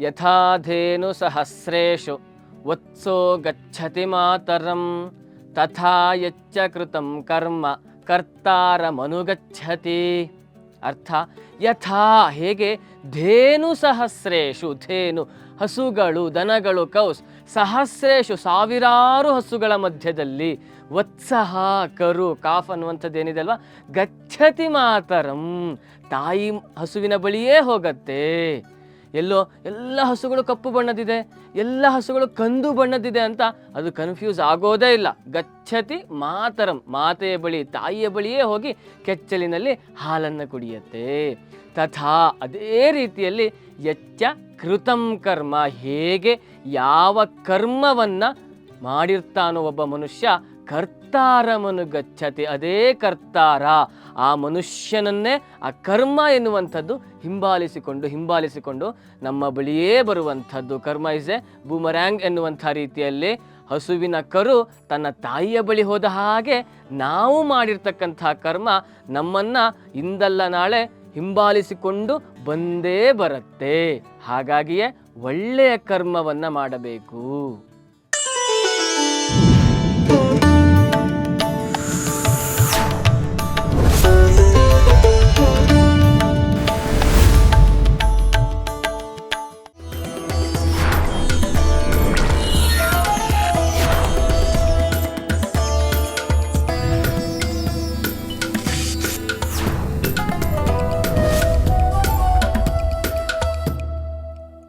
ಯಥಾಧೇನು ಸಹಸ್ರೇಷು ವತ್ಸೋ ಗಚ್ಚತಿ ಮಾತರಂ ತಥಾ ಯಚ್ಚ ಕೃತಂ ಕರ್ಮ ಕರ್ತಾರಮನುಗಚ್ಚತಿ ಅರ್ಥ ಯಥಾ ಹೇಗೆ ಧೇನು ಸಹಸ್ರೇಷು ಧೇನು ಹಸುಗಳು, ದನಗಳು, ಕೌಸ್, ಸಹಸ್ರೇಷು, ಸಾವಿರಾರು ಹಸುಗಳ ಮಧ್ಯದಲ್ಲಿ ವತ್ಸಹ, ಕರು, ಕಾಫ್ ಅನ್ನುವಂಥದ್ದು ಏನಿದೆ ಅಲ್ವಾ? ಗಚ್ಚತಿ ಮಾತರಂ, ತಾಯಿ ಹಸುವಿನ ಬಳಿಯೇ ಹೋಗತ್ತೆ. ಎಲ್ಲೋ ಎಲ್ಲ ಹಸುಗಳು ಕಪ್ಪು ಬಣ್ಣದಿದೆ, ಎಲ್ಲ ಹಸುಗಳು ಕಂದು ಬಣ್ಣದಿದೆ ಅಂತ ಅದು ಕನ್ಫ್ಯೂಸ್ ಆಗೋದೇ ಇಲ್ಲ. ಗಚ್ಚತಿ ಮಾತರಂ, ಮಾತೆಯ ಬಳಿ, ತಾಯಿಯ ಬಳಿಯೇ ಹೋಗಿ ಕೆಚ್ಚಲಿನಲ್ಲಿ ಹಾಲನ್ನು ಕುಡಿಯತ್ತೆ. ತಥಾ ಅದೇ ರೀತಿಯಲ್ಲಿ ಎಚ್ಚ ಕೃತಂ ಕರ್ಮ, ಹೇಗೆ ಯಾವ ಕರ್ಮವನ್ನು ಮಾಡಿರ್ತಾನೋ ಒಬ್ಬ ಮನುಷ್ಯ ಕರ್ತಾರಮನು ಗಚ್ಚತಿ, ಅದೇ ಕರ್ತಾರ. ಆ ಮನುಷ್ಯನನ್ನೇ, ಆ ಕರ್ಮ ಎನ್ನುವಂಥದ್ದು ಹಿಂಬಾಲಿಸಿಕೊಂಡು ಹಿಂಬಾಲಿಸಿಕೊಂಡು ನಮ್ಮ ಬಳಿಯೇ ಬರುವಂಥದ್ದು. ಕರ್ಮ ಇಸ್ ಎ ಬೂಮರ್ಯಾಂಗ್ ಎನ್ನುವಂಥ ರೀತಿಯಲ್ಲಿ ಹಸುವಿನ ಕರು ತನ್ನ ತಾಯಿಯ ಬಳಿ ಹೋದ ಹಾಗೆ ನಾವು ಮಾಡಿರ್ತಕ್ಕಂಥ ಕರ್ಮ ನಮ್ಮನ್ನು ಇಂದಲ್ಲ ನಾಳೆ ಹಿಂಬಾಲಿಸಿಕೊಂಡು ಬಂದೇ ಬರುತ್ತೆ. ಹಾಗಾಗಿಯೇ ಒಳ್ಳೆಯ ಕರ್ಮವನ್ನು ಮಾಡಬೇಕು.